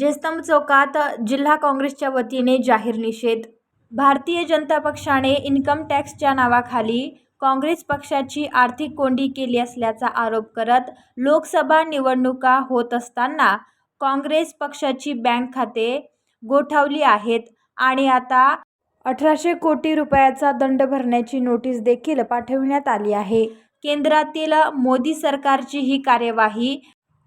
जयस्तंभ चौकात जिल्हा काँग्रेसच्या वतीने जाहीर निषेध. भारतीय जनता पक्षाने इन्कम टॅक्सच्या नावाखाली काँग्रेस पक्षाची आर्थिक कोंडी केली असल्याचा आरोप करत लोकसभा निवडणुका होत असताना काँग्रेस पक्षाची बँक खाते गोठावली आहेत आणि आता अठराशे कोटी रुपयाचा दंड भरण्याची नोटीस देखील पाठविण्यात आली आहे. केंद्रातील मोदी सरकारची ही कार्यवाही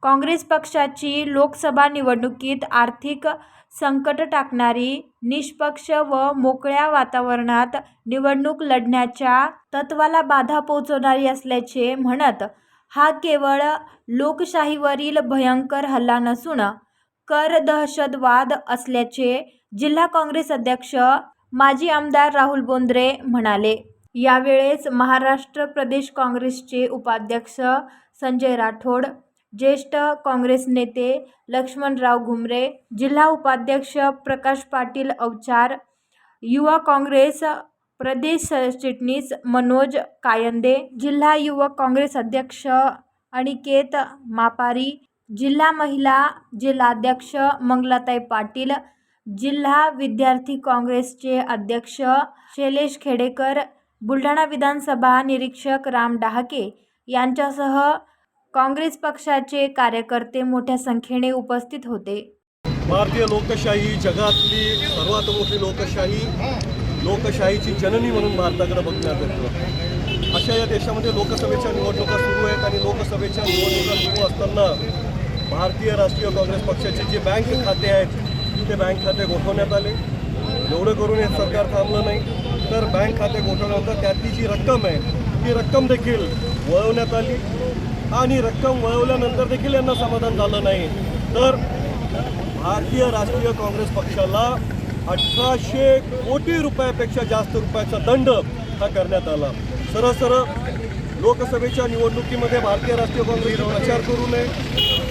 काँग्रेस पक्षाची लोकसभा निवडणुकीत आर्थिक संकट टाकणारी निष्पक्ष व मोकळ्या वातावरणात निवडणूक लढण्याच्या तत्वाला बाधा पोहोचवणारी असल्याचे म्हणत हा केवळ लोकशाहीवरील भयंकर हल्ला नसून कर दहशतवाद असल्याचे जिल्हा काँग्रेस अध्यक्ष माजी आमदार राहुल बोंद्रे म्हणाले. यावेळेस महाराष्ट्र प्रदेश काँग्रेसचे उपाध्यक्ष संजय राठोड ज्येष्ठ काँग्रेस नेते लक्ष्मणराव घुमरे जिल्हा उपाध्यक्ष प्रकाश पाटील अवचार युवा काँग्रेस प्रदेश सरचिटणीस मनोज कायंदे जिल्हा युवक काँग्रेस अध्यक्ष अनिकेत मापारी जिल्हा महिला जिल्हाध्यक्ष मंगलाताई पाटील जिल्हा विद्यार्थी काँग्रेसचे अध्यक्ष शैलेश खेडेकर बुलढाणा विधानसभा निरीक्षक राम डहाके यांच्यासह काँग्रेस पक्षाचे कार्यकर्ते मोठ्या संख्येने उपस्थित होते. भारतीय लोकशाही जगातली सर्वात मोठी लोकशाही लोकशाहीची जननी म्हणून भारताकडे बघण्यात येतं. अशा या देशामध्ये लोकसभेच्या निवडणुका सुरू आहेत आणि लोकसभेच्या निवडणुका सुरू असताना भारतीय राष्ट्रीय काँग्रेस पक्षाचे जे बँक खाते आहेत ते बँक खाते गोठवण्यात आले. एवढं करून हे सरकार थांबलं नाही. तर बँक खाते गोठवल्यानंतर त्यातली जी रक्कम आहे ती रक्कम देखील वळवण्यात आली. आणि रक्कम वळवल्यानंतर देखील यांना समाधान झालं नाही. तर भारतीय राष्ट्रीय काँग्रेस पक्षाला अठराशे कोटी रुपयापेक्षा जास्त रुपयाचा दंड हा करण्यात आला. सरळ सरळ लोकसभेच्या निवडणुकीमध्ये भारतीय राष्ट्रीय काँग्रेस प्रचार करू नये.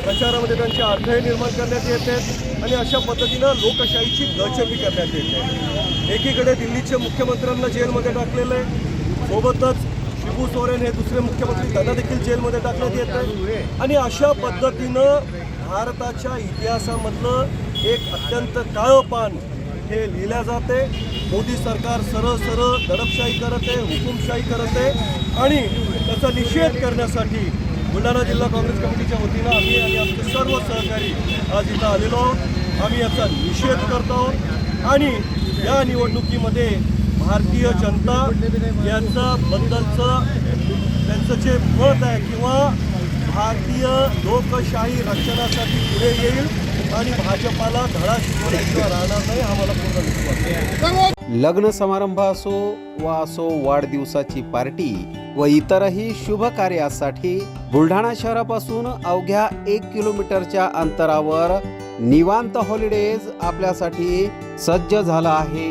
प्रचारामध्ये त्यांचे अडथळे निर्माण करण्यात येत आहेत आणि अशा पद्धतीनं लोकशाहीची गळचेपी करण्यात येते एकीकडे दिल्लीच्या मुख्यमंत्र्यांना जेलमध्ये टाकलेलं आहे. सोबतच शिबू सोरेन हे दुसरे मुख्यमंत्री त्यांना देखील जेलमध्ये टाकण्यात येत आहे. आणि अशा पद्धतीनं भारताच्या इतिहासामधलं एक अत्यंत काळं पान हे लिहिल्या जाते. मोदी सरकार सरळ सरळ दडपशाही करत आहे हुकुमशाही करत आहे. आणि त्याचा निषेध करण्यासाठी बुलढाणा जिल्हा काँग्रेस कमिटीच्या वतीनं आम्ही आणि आमचे सर्व सहकारी आज इथं आलेलो आहोत. आम्ही याचा निषेध करतो आहोत. आणि या निवडणुकीमध्ये भारतीय जनता यांचं बद्दलचं त्यांचं जे मत आहे किंवा भारतीय लोकशाही रक्षणासाठी पुढे येईल आणि भाजपाला धडा शिकवण्याशिवाय राहणार नाही आम्हाला पूर्ण विश्वास लग्न समारंभ असो वा असो वाढदिवसाची पार्टी व इतरही शुभ कार्यासाठी बुलढाणा शहरापासून अवघ्या एक किलोमीटरच्या अंतरावर निवांत हॉलिडेज आपल्यासाठी सज्ज झाला आहे.